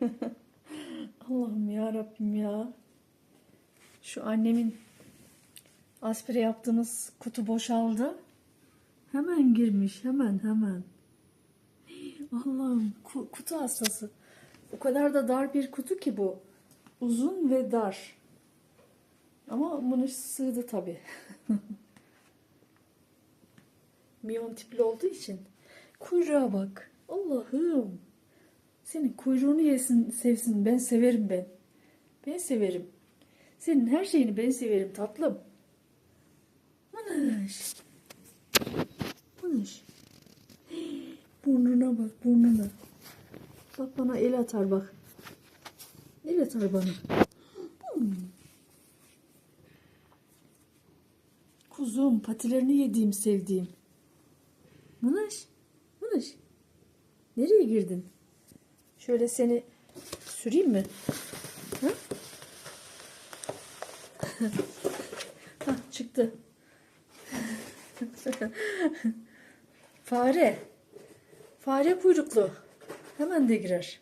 Allah'ım ya Rabbim ya. Şu annemin aspire yaptığımız kutu boşaldı. Hemen girmiş hemen hemen. Allah'ım ku- kutu hastası. O kadar da dar bir kutu ki bu. Uzun ve dar. Ama bunu sığdı tabii. Miyon tipli olduğu için. Kuyruğa bak. Allah'ım. Senin kuyruğunu yesin, sevsin. Ben severim ben. Ben severim. Senin her şeyini ben severim tatlım. Mınış. Mınış. Burnuna bak burnuna. Bak bana el atar bak. El atar bana. Kuzum patilerini yediğim sevdiğim. Mınış. Mınış. Nereye girdin? Şöyle seni süreyim mi? Ha? Hah, çıktı. Fare. Fare kuyruklu. Hemen de girer.